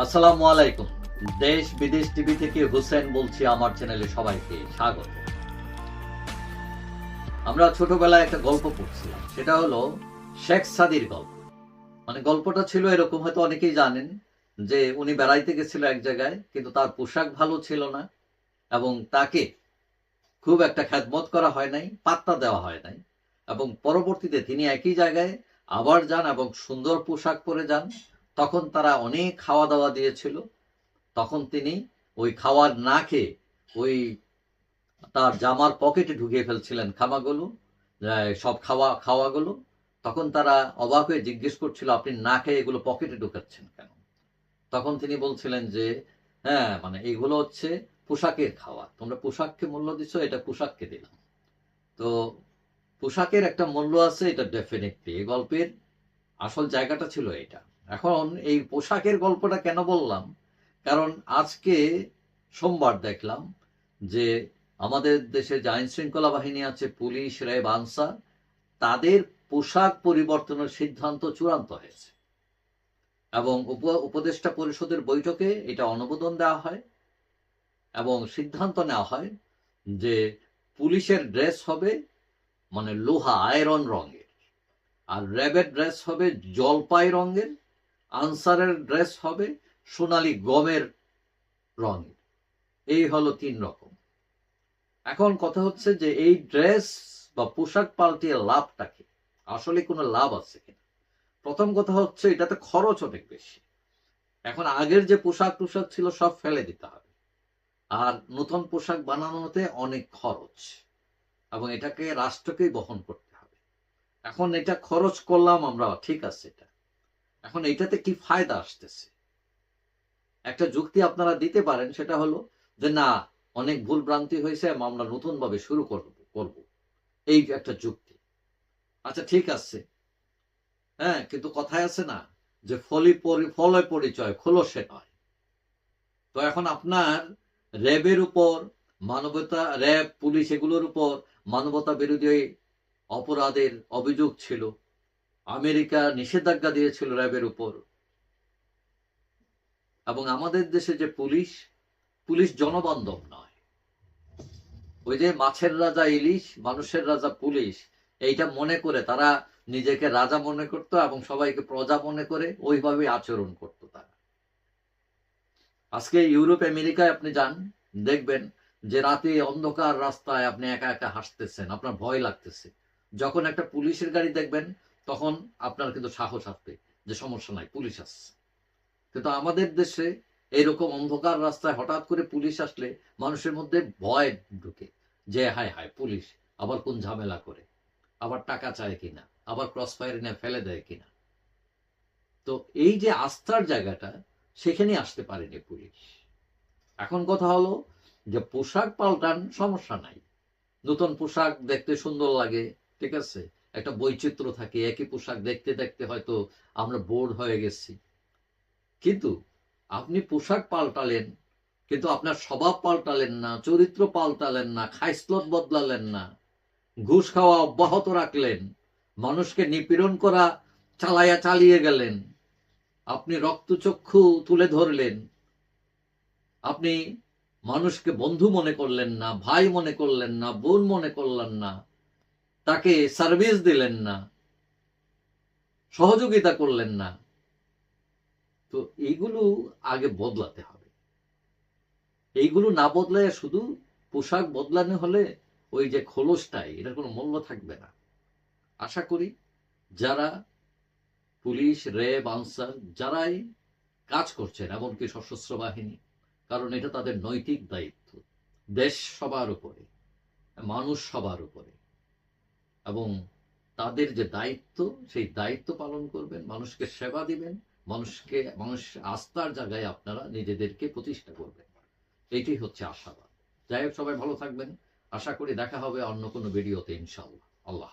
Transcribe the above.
আসসালামু আলাইকুম। দেশ বিদেশ টিভি থেকে হুসেন বলছি, আমার চ্যানেলে সবাইকে স্বাগত। আমরা ছোটবেলায় একটা গল্প পড়ছিলাম, সেটা হলো শেখ সাদির গল্প। মানে গল্পটা ছিল এরকম, হয়তো অনেকেই জানেন যে উনি বেড়াইতে গেছিল এক জায়গায়, কিন্তু তার পোশাক ভালো ছিল না এবং তাকে খুব একটা খ্যাতমত করা হয় নাই, পাত্তা দেওয়া হয় নাই এবং পরবর্তীতে তিনি একই জায়গায় আবার যান এবং সুন্দর পোশাক পরে যান। তখন তারা অনেক খাওয়া দাওয়া দিয়েছিল। তখন তিনি ওই খাওয়ার না খেয়ে ওই তার জামার পকেটে ঢুকিয়ে ফেলছিলেন খামাগুলো সব খাওয়া, খাওয়াগুলো। তখন তারা অবাক হয়ে জিজ্ঞেস করছিল, আপনি না খেয়ে এগুলো পকেটে ঢুকাচ্ছেন কেন? তখন তিনি বলছিলেন যে হ্যাঁ মানে এগুলো হচ্ছে পোশাকের খাওয়া। তোমরা পোশাককে মূল্য দিছো, এটা পোশাককে দিলাম। তো পোশাকের একটা মূল্য আছে, এটা ডেফিনেটলি এই গল্পের আসল জায়গাটা ছিল এটা। এখন এই পোশাকের গল্পটা কেন বললাম? কারণ আজকে সোমবার দেখলাম যে আমাদের দেশে যে আইন শৃঙ্খলা বাহিনী আছে, পুলিশ, র্যাব, আনসার, তাদের পোশাক পরিবর্তনের সিদ্ধান্ত চূড়ান্ত হয়েছে। এবং উপ- উপদেষ্টা পরিষদের বৈঠকে এটা অনুমোদন দেওয়া হয় এবং সিদ্ধান্ত নেওয়া হয় যে পুলিশের ড্রেস হবে মানে লোহা আয়রন রঙের, আর র্যাবের ড্রেস হবে জলপাই রঙের আনসারের ড্রেস হবে সোনালী গমের রঙের। এই হলো তিন রকম। এখন কথা হচ্ছে যে এই ড্রেস বা পোশাক পাল্টিয়ে লাভটা কি? আসলে কোনো লাভ আছে কিনা? প্রথম কথা হচ্ছে এটাতে খরচ অনেক বেশি। এখন আগের যে পোশাক টোশাক ছিল সব ফেলে দিতে হবে। আর নতুন পোশাক বানানোতে অনেক খরচ। এবং এটাকে রাষ্ট্রকেই বহন করতে হবে। এখন এটা খরচ করলাম আমরা, ঠিক আছে এটা। এখন এইটাতে কি ফায়দা আসতেছে? একটা যুক্তি আপনারা দিতে পারেন, সেটা হলো যে না, অনেক ভুল ভ্রান্তি হয়েছে এবং আমরা নতুন ভাবে শুরু করব করব। এই একটা যুক্তি। আচ্ছা ঠিক আছে। হ্যাঁ কিন্তু কথায় আছে না যে ফলি পরি ফলয় পরিচয়, খোলসে নয়। তো এখন আপনার র্যাবের উপর, মানবতা, র্যাব, পুলিশ এগুলোর উপর মানবতা বিরোধী অপরাধের অভিযোগ ছিল। আমেরিকা নিষেধাজ্ঞা দিয়েছিল র্যাবের উপর। এবং আমাদের দেশে যে পুলিশ পুলিশ জনবান্ধব নয়। ওই যে মাছের রাজা ইলিশ, মানুষের রাজা পুলিশ, এইটা মনে করে, তারা নিজেকে রাজা মনে করতো এবং সবাইকে প্রজা মনে করে ওইভাবে আচরণ করতো তারা। আজকে ইউরোপ, আমেরিকায় আপনি যান, দেখবেন যে রাতে অন্ধকার রাস্তায় আপনি একা একা হাসতেছেন, আপনার ভয় লাগতেছে। যখন একটা পুলিশের গাড়ি দেখবেন তখন আপনার কিন্তু সাহস আসবে যে সমস্যা নাই, পুলিশ আসছে। কিন্তু আমাদের দেশে এইরকম অন্ধকার রাস্তায় হঠাৎ করে পুলিশ আসলে মানুষের মধ্যে ভয় ঢুকে যে, হায় হায়, পুলিশ আবার কোন ঝামেলা করে? আবার টাকা চায় কিনা আবার ক্রস ফায়ার নিয়ে ফেলে দেয় কিনা তো এই যে আস্থার জায়গাটা সেখানে আসতে পারেনি পুলিশ। এখন কথা হলো যে, পোশাক পাল্টান সমস্যা নাই। নতুন পোশাক দেখতে সুন্দর লাগে, ঠিক আছে? একটা বৈচিত্র্য থাকে, একই পোশাক দেখতে দেখতে হয়তো আমরা বোর্ড হয়ে গেছি। কিন্তু আপনি পোশাক পাল্টালেন, কিন্তু আপনার স্বভাব পাল্টালেন না, চরিত্র পাল্টালেন না, খাইসলত বদলালেন না, ঘুষ খাওয়া অব্যাহত রাখলেন, মানুষকে নিপীড়ন করা চালাইয়া চালিয়ে গেলেন, আপনি রক্তচক্ষু তুলে ধরলেন, আপনি মানুষকে বন্ধু মনে করলেন না, ভাই মনে করলেন না, বোন মনে করলেন না তাকে সার্ভিস দিলেন না, সহযোগিতা করলেন না, তো এইগুলো আগে বদলাতে হবে। এইগুলো না বদলায় শুধু পোশাক বদলানো হলে ওই যে খোলসটাই এটার কোনো মূল্য থাকবে না। আশা করি যারা পুলিশ, র্যাব, আনসার, যারাই কাজ করছেন, এমনকি সশস্ত্র বাহিনী, কারণ এটা তাদের নৈতিক দায়িত্ব, দেশ সবার উপরে, মানুষ সবার উপরে। এবং তাদের যে দায়িত্ব, সেই দায়িত্ব পালন করবেন, মানুষকে সেবা দিবেন, মানুষকে, মানুষ আস্থার জায়গায় আপনারা নিজেদেরকে প্রতিষ্ঠা করবেন। এটি হচ্ছে আশাবাদ। যাই হোক, সবাই ভালো থাকবেন। আশা করি দেখা হবে অন্য কোনো ভিডিওতে ইনশাল্লাহ আল্লাহ।